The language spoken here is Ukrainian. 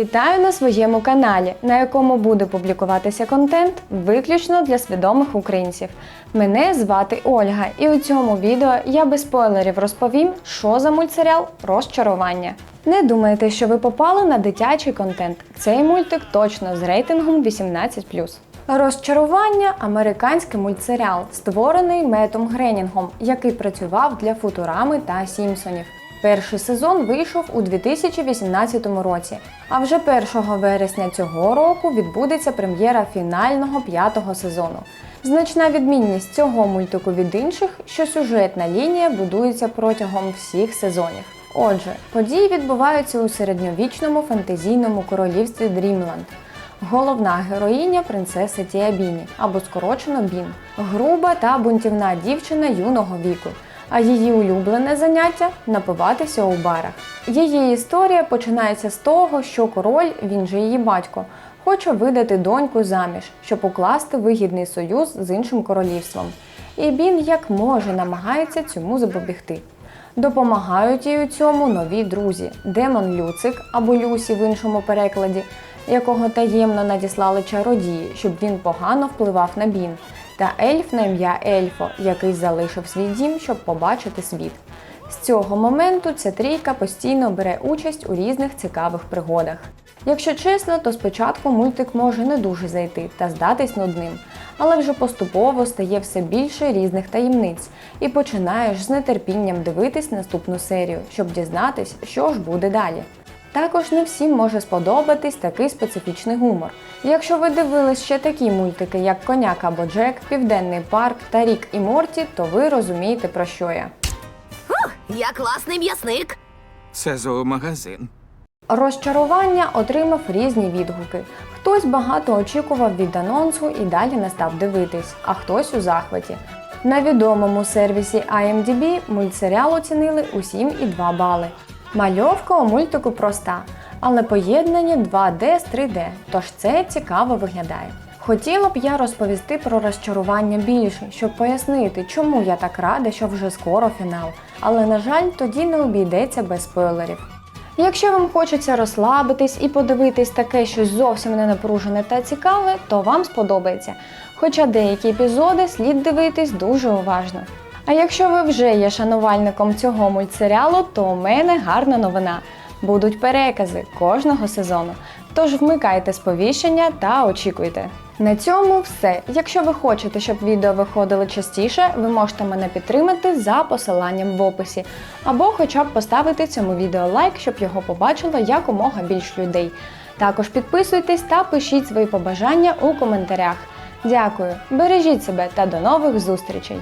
Вітаю на своєму каналі, на якому буде публікуватися контент виключно для свідомих українців. Мене звати Ольга, і у цьому відео я без спойлерів розповім, що за мультсеріал розчарування. Не думайте, що ви попали на дитячий контент. Цей мультик точно з рейтингом 18+. Розчарування американський мультсеріал, створений Метом Гренінгом, який працював для Футурами та Сімпсонів. Перший сезон вийшов у 2018 році, а вже 1 вересня цього року відбудеться прем'єра фінального п'ятого сезону. Значна відмінність цього мультику від інших, що сюжетна лінія будується протягом всіх сезонів. Отже, події відбуваються у середньовічному фентезійному королівстві Дрімланд. Головна героїня принцеса Тіабіні або скорочено Бін, груба та бунтівна дівчина юного віку. А її улюблене заняття напиватися у барах. Її історія починається з того, що король, він же її батько, хоче видати доньку заміж, щоб укласти вигідний союз з іншим королівством. І Бін як може намагається цьому запобігти. Допомагають їй у цьому нові друзі: Демон Люцик або Люсі в іншому перекладі, якого таємно надіслали чародії, щоб він погано впливав на Бін, та ельф на ім'я Ельфо, який залишив свій дім, щоб побачити світ. З цього моменту ця трійка постійно бере участь у різних цікавих пригодах. Якщо чесно, то спочатку мультик може не дуже зайти та здатись нудним, але вже поступово стає все більше різних таємниць, і починаєш з нетерпінням дивитись наступну серію, щоб дізнатись, що ж буде далі. Також не всім може сподобатись такий специфічний гумор. Якщо ви дивились ще такі мультики, як Коняк або Джек, Південний парк та Рік і Морті, то ви розумієте про що я. Я класний м'ясник. Це зоомагазин. Розчарування отримав різні відгуки. Хтось багато очікував від анонсу і далі не став дивитись, а хтось у захваті. На відомому сервісі IMDb мультсеріал оцінили у 7,2 бали. Мальовка у мультику проста, але поєднання 2D з 3D, тож це цікаво виглядає. Хотіла б я розповісти про розчарування більше, щоб пояснити, чому я так рада, що вже скоро фінал. Але на жаль, тоді не обійдеться без спойлерів. Якщо вам хочеться розслабитись і подивитись таке щось зовсім не напружене та цікаве, то вам сподобається. Хоча деякі епізоди слід дивитись дуже уважно. А якщо ви вже є шанувальником цього мультсеріалу, то у мене гарна новина. Будуть перекази кожного сезону. Тож вмикайте сповіщення та очікуйте. На цьому все. Якщо ви хочете, щоб відео виходили частіше, ви можете мене підтримати за посиланням в описі, або хоча б поставити цьому відео лайк, щоб його побачило якомога більш людей. Також підписуйтесь та пишіть свої побажання у коментарях. Дякую, бережіть себе та до нових зустрічей!